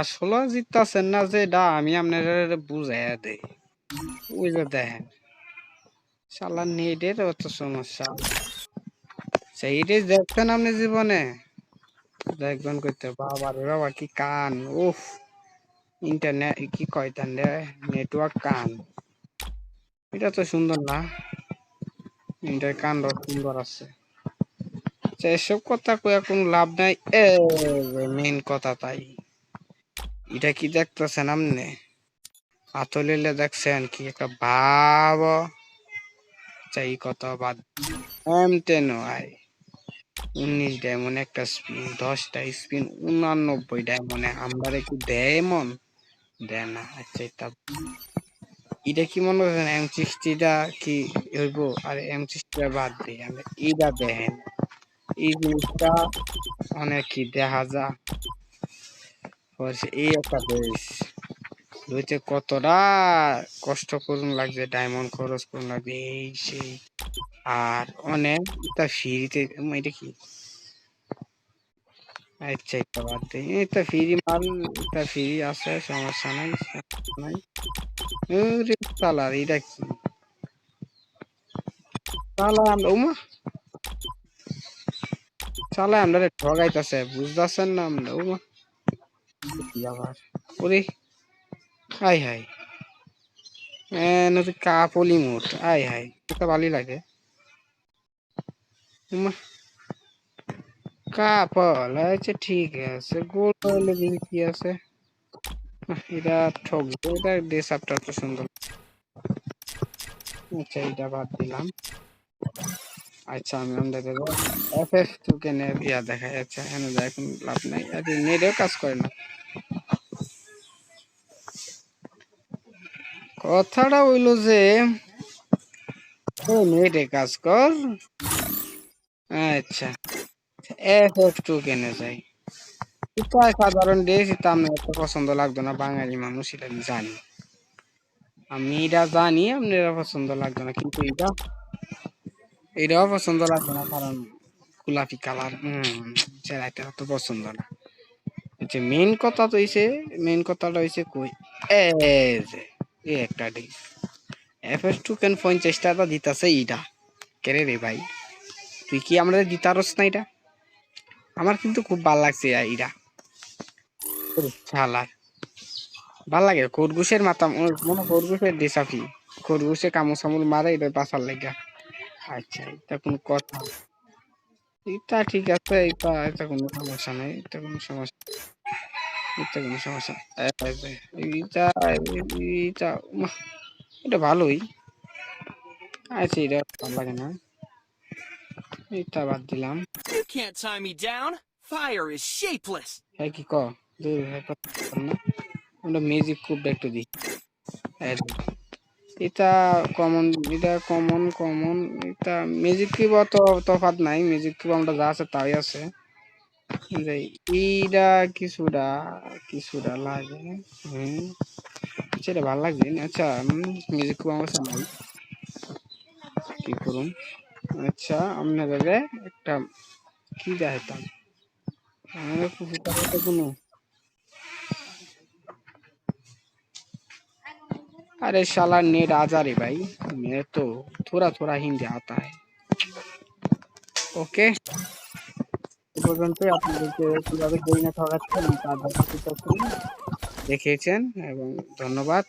আসলে জিততেছেন না, যে এটা আমি আপনার বুঝাইয়া দেই। দেখেন নেটের অত সমস্যা। দেখছেন আপনি জীবনে? দেখবেন করতে বাবা রে বাবা, কি কান, উফ। ইন্টারনেট, কি কয় তান নেটওয়ার্ক কান। এটা তো সুন্দর না? ইন্টার কাণ্ড সুন্দর আছে। এসব কথা কয়ে কোনো লাভ নাই এ মেইন কথা তাই। এটা কি দেখতেছেন আপনি? আতলিলে দেখছেন কি একটা ভাব। চাই কত বাদ এম টেন আই উনিশ ডায়মন্ড একটা স্পিন দশটা স্পিন উনানব্বই ডায়মন্ডে আমরা কি দেয় মন দেয় না আচ্ছা এটা এটা কি মনে করছেন এম সিক্সটিটা কি হইব? আর এম সিক্সটিটা বাদ দিই আমি এইটা দেখেন। এই জিনিসটা অনেক কি দেখা যা এই একটা বেশ। রয়েছে কতটা কষ্ট করুন লাগছে ডায়মন্ড খরচ করুন লাগবে এই সেই। আর অনেক এটা ফ্রিতে এটা কি? আচ্ছা এটা বাদ দিই এটা ফ্রি মাল, এটা ফ্রি আছে, সমস্যা নাই নাই। ওরে চালার এটা কি? চালা আমরা উমা। চালা আমরা ঠগাইতেছে, বুঝতেছেন না আমরা উমা। কাপলি মুট আই হাই। এটা ভালোই লাগে। কাপল আচ্ছা ঠিক আছে। গোল দেখি কি আছে? এটা ঠকবে এটা ড্রেস আপটা সুন্দর আচ্ছা এটা বাদ দিলাম। আচ্ছা আমি আমরা দেবো এফ এফ টু কে ইয়া দেখা যাচ্ছে, এখানে এখন লাভ নাই। আর নেটেও কাজ করে না। কথাটা হইল যে নেটে কাজ কর। আচ্ছা এফ এফ টু কেনে যাই। এটা সাধারণ ড্রেস এটা আমার এত পছন্দ লাগতো না, বাঙালি মানুষ, এটা জানি। আমি এটা জানি, আপনারা পছন্দ লাগতো না, কিন্তু এটা এটাও পছন্দ লাগতো না, কারণ গোলাপি কালার হম তো পছন্দ না। যে মেন কথা তো হইছে মেন কথাটা হইছে কই? এই একটা ড্রেস এফ এস টু কেন পঞ্চাশ টাকা দিতেছে এইটা কেরে রে ভাই? তুই কি আমরা দিতারস না এটা আমার কিন্তু খুব ভালো লাগছে এইটা শালার ভালো লাগে, খরগোশের মাথা, মনে খরগোশের ডিসাফি খরগোশে কামড় সামুল মারে এটা বাঁচার লাগা। আচ্ছা এটা কোনো কথা এটা ঠিক আছে এটা এটা কোনো সমস্যা নেই এটা কোনো সমস্যা এটা কোনো সমস্যা এইটা এইটা এটা ভালোই। আচ্ছা এটা ভালো লাগে না। এটা বাদ দিলাম। You can't tie me down. Fire is shapeless. হ্যাঁ কি ক? দূর হ্যাঁ পারতাম না আমরা মিউজিক খুব একটু দিই। এটা কমন এটা কমন কমন এটা মিউজিক কিউব অত তফাৎ নাই মিউজিক কিউব আমরা যা আছে তাই আছে। যে এইটা কিছুটা কিছুটা লাগে, হুম সেটা ভালো লাগছে আচ্ছা মিউজিক আমার সামনে নাই। কি করুন আচ্ছা আপনাদের একটা কি দেখাইতাম? আমাদের পুকুরটা কোনো अरे साला नेट आ जा रे भाई मैं तो थोड़ा थोड़ा हिंदी आता है ওকে এ পর্যন্ত আপনাদেরকে কিভাবে বই না ঠকাচ্ছেন তার দেখাচ্ছি দেখিয়েছেন এবং ধন্যবাদ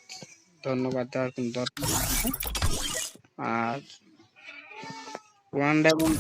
ধন্যবাদ দেওয়ার কোনো দরকার নেই। আর ওয়ান ডায়মন্ড